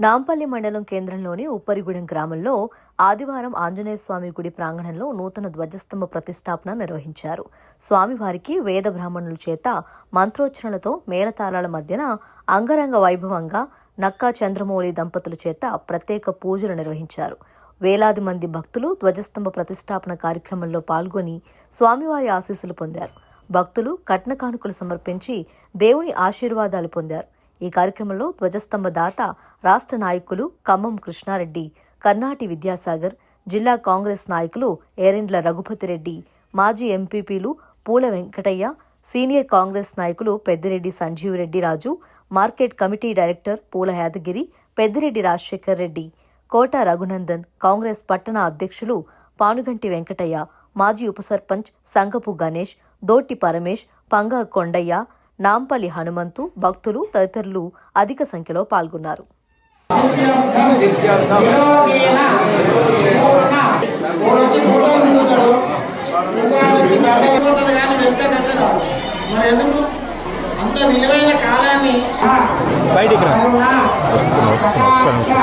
నాంపల్లి మండలం కేంద్రంలోని ఉప్పరిగూడెం గ్రామంలో ఆదివారం ఆంజనేయ స్వామి గుడి ప్రాంగణంలో నూతన ధ్వజస్తంభ ప్రతిష్టాపన నిర్వహించారు. స్వామివారికి వేద బ్రాహ్మణుల చేత మంత్రోచ్చరణలతో మేళతాళాల మధ్యన అంగరంగ వైభవంగా నక్కా చంద్రమౌళి దంపతుల చేత ప్రత్యేక పూజలు నిర్వహించారు. వేలాది మంది భక్తులు ధ్వజస్తంభ ప్రతిష్టాపన కార్యక్రమంలో పాల్గొని స్వామివారి ఆశీస్సులు పొందారు. భక్తులు కట్న కానుకలు సమర్పించి దేవుని ఆశీర్వాదాలు పొందారు. ఈ కార్యక్రమంలో ధ్వజస్తంభ దాత రాష్ట్ర నాయకులు ఖమ్మం కృష్ణారెడ్డి కర్ణాటి విద్యాసాగర్ జిల్లా కాంగ్రెస్ నాయకులు ఏరెండ్ల రఘుపతిరెడ్డి మాజీ ఎంపీపీలు పూల వెంకటయ్య సీనియర్ కాంగ్రెస్ నాయకులు Peddireddy Sanjeevareddy Raju market committee director Poola Yadagiri Peddireddy Rajasekhar Reddy కోట రఘునందన్ కాంగ్రెస్ పట్టణ అధ్యక్షులు పానుగంటి వెంకటయ్య మాజీ ఉప సర్పంచ్ సంగపు గణేష్ దోటి పరమేష్ పంగ కొండయ్య నాంపల్లి హనుమంతు భక్తులు తదితరులు అధిక సంఖ్యలో పాల్గొన్నారు అంత విలువైన కాలాన్ని బయటికి రా. వస్తున్నా, వస్తున్నా,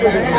Wait.